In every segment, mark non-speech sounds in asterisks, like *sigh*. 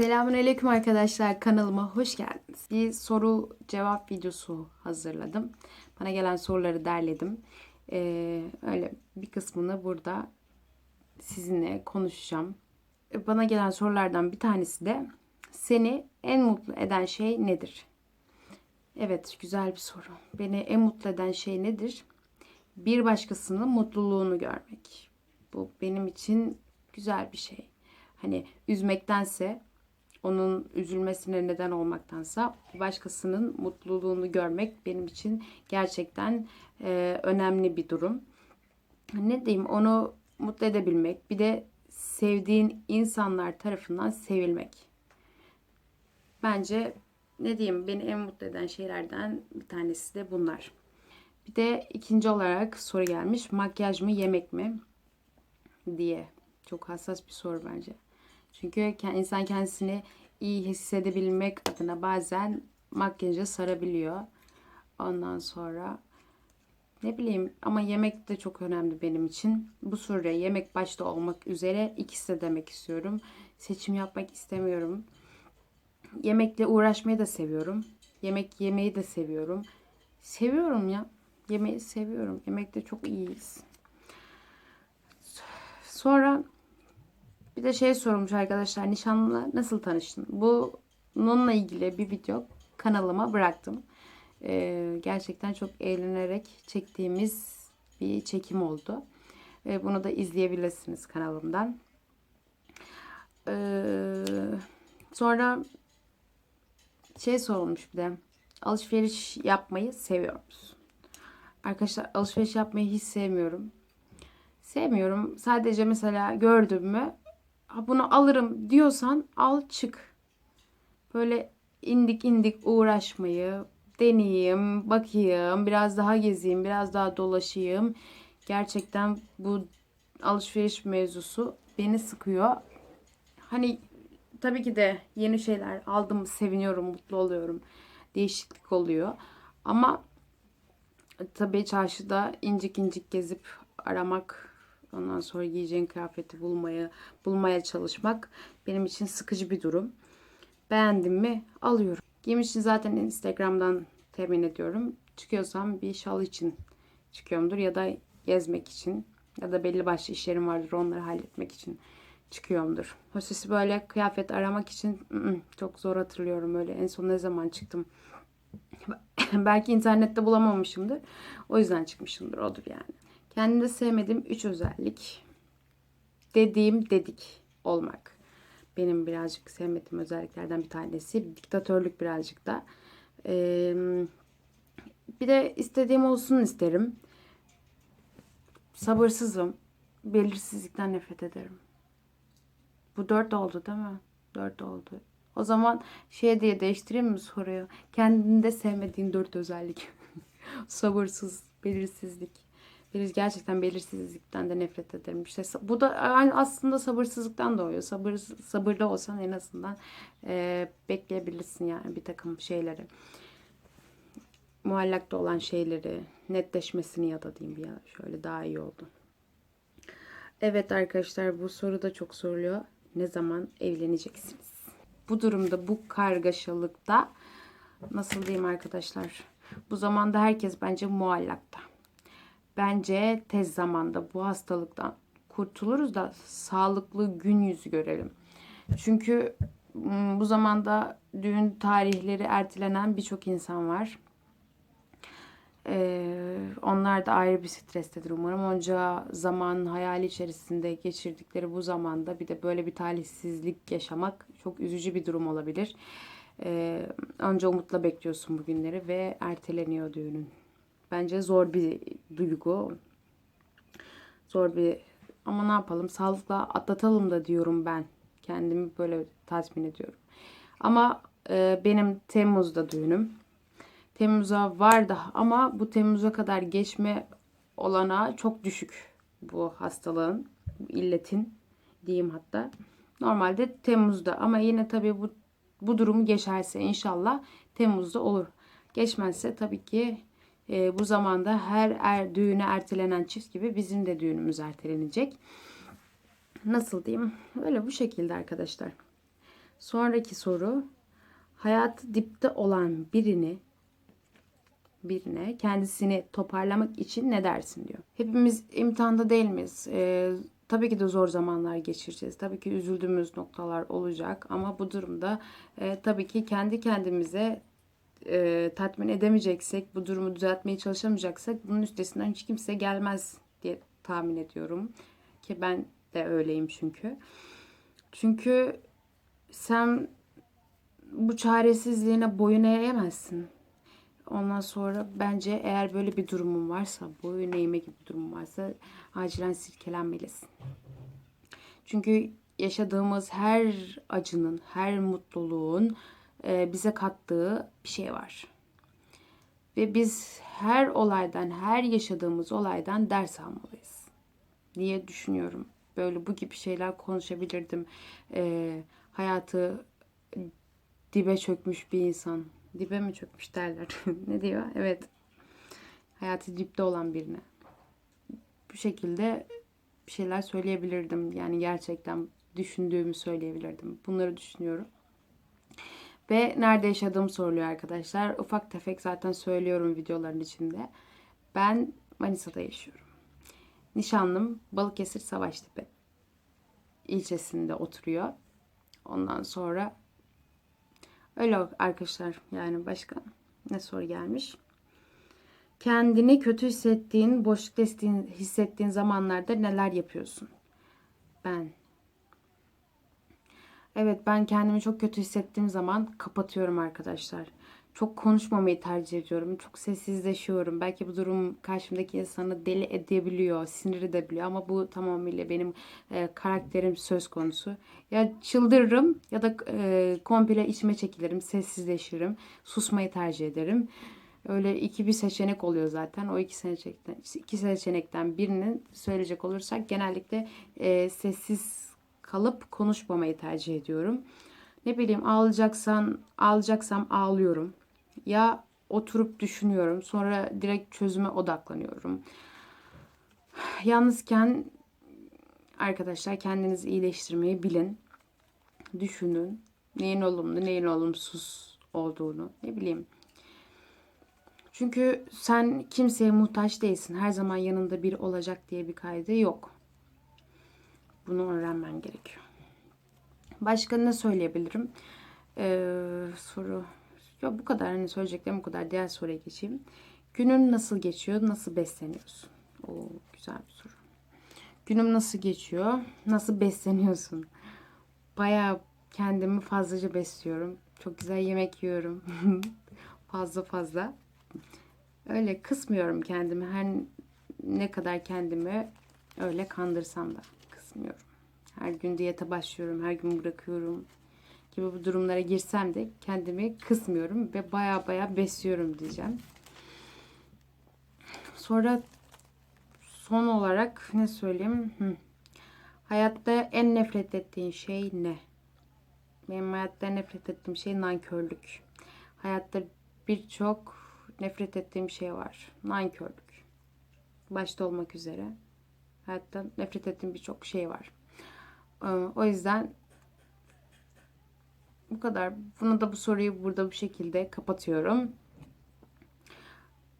Selamünaleyküm arkadaşlar kanalıma hoş geldiniz. Bir soru cevap videosu hazırladım. Bana gelen soruları derledim. Ee, öyle bir kısmını burada sizinle konuşacağım. Bana gelen sorulardan bir tanesi de seni en mutlu eden şey nedir? Evet güzel bir soru. Beni en mutlu eden şey nedir? Bir başkasının mutluluğunu görmek. Bu benim için güzel bir şey. Hani üzmektense onun üzülmesine neden olmaktansa başkasının mutluluğunu görmek benim için gerçekten e, önemli bir durum. Ne diyeyim onu mutlu edebilmek bir de sevdiğin insanlar tarafından sevilmek. Bence ne diyeyim beni en mutlu eden şeylerden bir tanesi de bunlar. Bir de ikinci olarak soru gelmiş makyaj mı yemek mi diye. Çok hassas bir soru bence. Çünkü insan kendisini iyi hissedebilmek adına bazen makyaja sarabiliyor. Ondan sonra ne bileyim ama yemek de çok önemli benim için. Bu soruya yemek başta olmak üzere ikisi de demek istiyorum. Seçim yapmak istemiyorum. Yemekle uğraşmayı da seviyorum. Yemek yemeyi de seviyorum. Seviyorum ya. Yemeği seviyorum. Yemekte çok iyiyiz. Sonra bir de şey sormuş arkadaşlar nişanlıyla nasıl tanıştın? Bununla ilgili bir video kanalıma bıraktım. Ee, gerçekten çok eğlenerek çektiğimiz bir çekim oldu. Ee, bunu da izleyebilirsiniz kanalımdan. Ee, sonra şey sorulmuş bir de alışveriş yapmayı seviyor musun? Arkadaşlar alışveriş yapmayı hiç sevmiyorum. Sevmiyorum. Sadece mesela gördüm mü "Ha, bunu alırım diyorsan al çık. Böyle indik indik uğraşmayı, deneyeyim, bakayım, biraz daha gezeyim, biraz daha dolaşayım. Gerçekten bu alışveriş mevzusu beni sıkıyor. Hani tabii ki de yeni şeyler aldım, seviniyorum, mutlu oluyorum. Değişiklik oluyor. Ama tabii çarşıda incik incik gezip aramak, ondan sonra giyeceğin kıyafeti bulmaya, bulmaya çalışmak benim için sıkıcı bir durum. Beğendim mi alıyorum. Giyim için zaten Instagram'dan temin ediyorum. Çıkıyorsam bir şal için çıkıyorumdur ya da gezmek için ya da belli başlı işlerim vardır onları halletmek için çıkıyorumdur. Hostesi böyle kıyafet aramak için çok zor hatırlıyorum öyle. En son ne zaman çıktım? *laughs* Belki internette bulamamışımdır. O yüzden çıkmışımdır. Odur yani. Kendimde sevmediğim üç özellik. Dediğim dedik olmak. Benim birazcık sevmediğim özelliklerden bir tanesi. Diktatörlük birazcık da. Ee, bir de istediğim olsun isterim. Sabırsızım. Belirsizlikten nefret ederim. Bu dört oldu değil mi? Dört oldu. O zaman şey diye değiştireyim mi soruyu? Kendinde sevmediğin dört özellik. *laughs* Sabırsız, belirsizlik. Belir, gerçekten belirsizlikten de nefret ederim. İşte bu da aynı aslında sabırsızlıktan doğuyor. Sabır, sabırlı olsan en azından e, bekleyebilirsin yani bir takım şeyleri. Muallakta olan şeyleri netleşmesini ya da diyeyim ya şöyle daha iyi oldu. Evet arkadaşlar bu soru da çok soruluyor. Ne zaman evleneceksiniz? Bu durumda bu kargaşalıkta nasıl diyeyim arkadaşlar? Bu zamanda herkes bence muallakta. Bence tez zamanda bu hastalıktan kurtuluruz da sağlıklı gün yüzü görelim. Çünkü bu zamanda düğün tarihleri ertelenen birçok insan var. Ee, onlar da ayrı bir strestedir umarım. Onca zaman hayal içerisinde geçirdikleri bu zamanda bir de böyle bir talihsizlik yaşamak çok üzücü bir durum olabilir. Ee, önce umutla bekliyorsun bu günleri ve erteleniyor düğünün. Bence zor bir duygu. Zor bir ama ne yapalım sağlıkla atlatalım da diyorum ben. Kendimi böyle tatmin ediyorum. Ama e, benim Temmuz'da düğünüm. Temmuz'a var da ama bu Temmuz'a kadar geçme olanağı çok düşük bu hastalığın, illetin diyeyim hatta. Normalde Temmuz'da ama yine tabii bu bu durum geçerse inşallah Temmuz'da olur. Geçmezse tabii ki e, bu zamanda her er, düğüne ertelenen çift gibi bizim de düğünümüz ertelenecek. Nasıl diyeyim? Öyle bu şekilde arkadaşlar. Sonraki soru hayatı dipte olan birini birine kendisini toparlamak için ne dersin diyor. Hepimiz imtihanda değil miyiz? Ee, tabii ki de zor zamanlar geçireceğiz. Tabii ki üzüldüğümüz noktalar olacak ama bu durumda e, tabii ki kendi kendimize e, tatmin edemeyeceksek, bu durumu düzeltmeye çalışamayacaksak bunun üstesinden hiç kimse gelmez diye tahmin ediyorum. Ki ben de öyleyim çünkü. Çünkü sen bu çaresizliğine boyun eğemezsin. Ondan sonra bence eğer böyle bir durumun varsa, boyun eğme gibi bir durum varsa acilen silkelenmelisin. Çünkü yaşadığımız her acının, her mutluluğun bize kattığı bir şey var. Ve biz her olaydan, her yaşadığımız olaydan ders almalıyız diye düşünüyorum. Böyle bu gibi şeyler konuşabilirdim. E, hayatı dibe çökmüş bir insan. Dibe mi çökmüş derler. *laughs* ne diyor? Evet. Hayatı dipte olan birine. Bu şekilde bir şeyler söyleyebilirdim. Yani gerçekten düşündüğümü söyleyebilirdim. Bunları düşünüyorum. Ve nerede yaşadığım soruluyor arkadaşlar. Ufak tefek zaten söylüyorum videoların içinde. Ben Manisa'da yaşıyorum. Nişanlım Balıkesir Savaştepe ilçesinde oturuyor. Ondan sonra öyle arkadaşlar yani başka ne soru gelmiş? Kendini kötü hissettiğin, boşluk hissettiğin zamanlarda neler yapıyorsun? Ben Evet ben kendimi çok kötü hissettiğim zaman kapatıyorum arkadaşlar. Çok konuşmamayı tercih ediyorum. Çok sessizleşiyorum. Belki bu durum karşımdaki insanı deli edebiliyor, sinir edebiliyor ama bu tamamıyla benim e, karakterim söz konusu. Ya çıldırırım ya da e, komple içime çekilirim, sessizleşirim, susmayı tercih ederim. Öyle iki bir seçenek oluyor zaten. O iki seçenekten, iki seçenekten birini söyleyecek olursak genellikle e, sessiz kalıp konuşmamayı tercih ediyorum. Ne bileyim ağlayacaksan ağlayacaksam ağlıyorum. Ya oturup düşünüyorum. Sonra direkt çözüme odaklanıyorum. Yalnızken arkadaşlar kendinizi iyileştirmeyi bilin. Düşünün. Neyin olumlu, neyin olumsuz olduğunu. Ne bileyim. Çünkü sen kimseye muhtaç değilsin. Her zaman yanında bir olacak diye bir kaydı yok. Bunu öğrenmen gerekiyor. Başka ne söyleyebilirim? Ee, soru. Ya bu kadar hani söyleyeceklerim bu kadar. Diğer soruya geçeyim. Günün nasıl geçiyor? Nasıl besleniyorsun? O güzel bir soru. Günüm nasıl geçiyor? Nasıl besleniyorsun? Bayağı kendimi fazlaca besliyorum. Çok güzel yemek yiyorum. *laughs* fazla fazla. Öyle kısmıyorum kendimi. Her ne kadar kendimi öyle kandırsam da kısmıyorum. Her gün diyete başlıyorum, her gün bırakıyorum gibi bu durumlara girsem de kendimi kısmıyorum ve baya baya besliyorum diyeceğim. Sonra son olarak ne söyleyeyim? Hı. Hayatta en nefret ettiğin şey ne? Benim hayatta nefret ettiğim şey nankörlük. Hayatta birçok nefret ettiğim şey var. Nankörlük. Başta olmak üzere. Hayatta nefret ettiğim birçok şey var. Ee, o yüzden bu kadar. Bunu da bu soruyu burada bu şekilde kapatıyorum.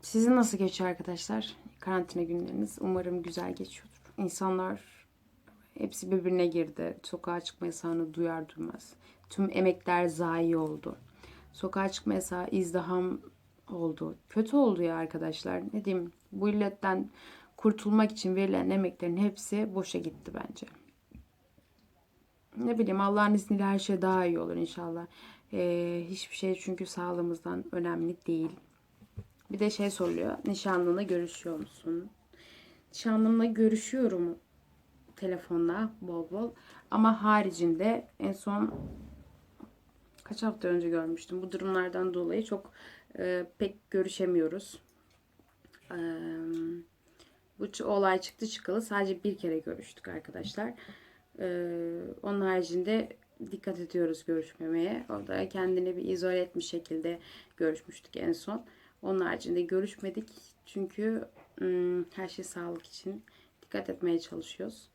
Sizin nasıl geçiyor arkadaşlar? Karantina günleriniz umarım güzel geçiyordur. İnsanlar hepsi birbirine girdi. Sokağa çıkma yasağını duyar duymaz. Tüm emekler zayi oldu. Sokağa çıkma yasağı izdiham oldu. Kötü oldu ya arkadaşlar. Ne diyeyim? Bu illetten kurtulmak için verilen emeklerin hepsi boşa gitti bence ne bileyim Allah'ın izniyle her şey daha iyi olur inşallah. Ee, hiçbir şey çünkü sağlığımızdan önemli değil. Bir de şey soruluyor. Nişanlına görüşüyor musun? Nişanlımla görüşüyorum telefonla bol bol. Ama haricinde en son kaç hafta önce görmüştüm. Bu durumlardan dolayı çok e, pek görüşemiyoruz. E, bu olay çıktı çıkalı sadece bir kere görüştük arkadaşlar. Ee, onun haricinde dikkat ediyoruz görüşmemeye. O da kendini bir izole etmiş şekilde görüşmüştük en son. Onun haricinde görüşmedik. Çünkü ım, her şey sağlık için dikkat etmeye çalışıyoruz.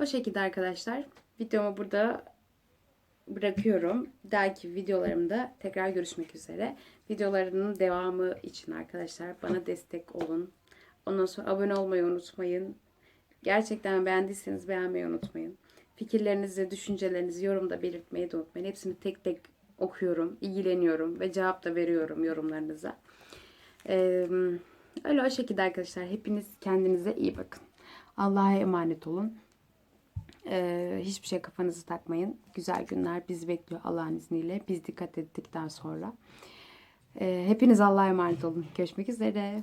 O şekilde arkadaşlar. Videomu burada bırakıyorum. Bir dahaki videolarımda tekrar görüşmek üzere. Videolarının devamı için arkadaşlar bana destek olun. Ondan sonra abone olmayı unutmayın. Gerçekten beğendiyseniz beğenmeyi unutmayın. Fikirlerinizi, düşüncelerinizi yorumda belirtmeyi de unutmayın. Hepsini tek tek okuyorum, ilgileniyorum ve cevap da veriyorum yorumlarınıza. Ee, öyle o şekilde arkadaşlar. Hepiniz kendinize iyi bakın. Allah'a emanet olun. Ee, hiçbir şey kafanızı takmayın. Güzel günler bizi bekliyor Allah'ın izniyle. Biz dikkat ettikten sonra. Ee, hepiniz Allah'a emanet olun. Görüşmek üzere.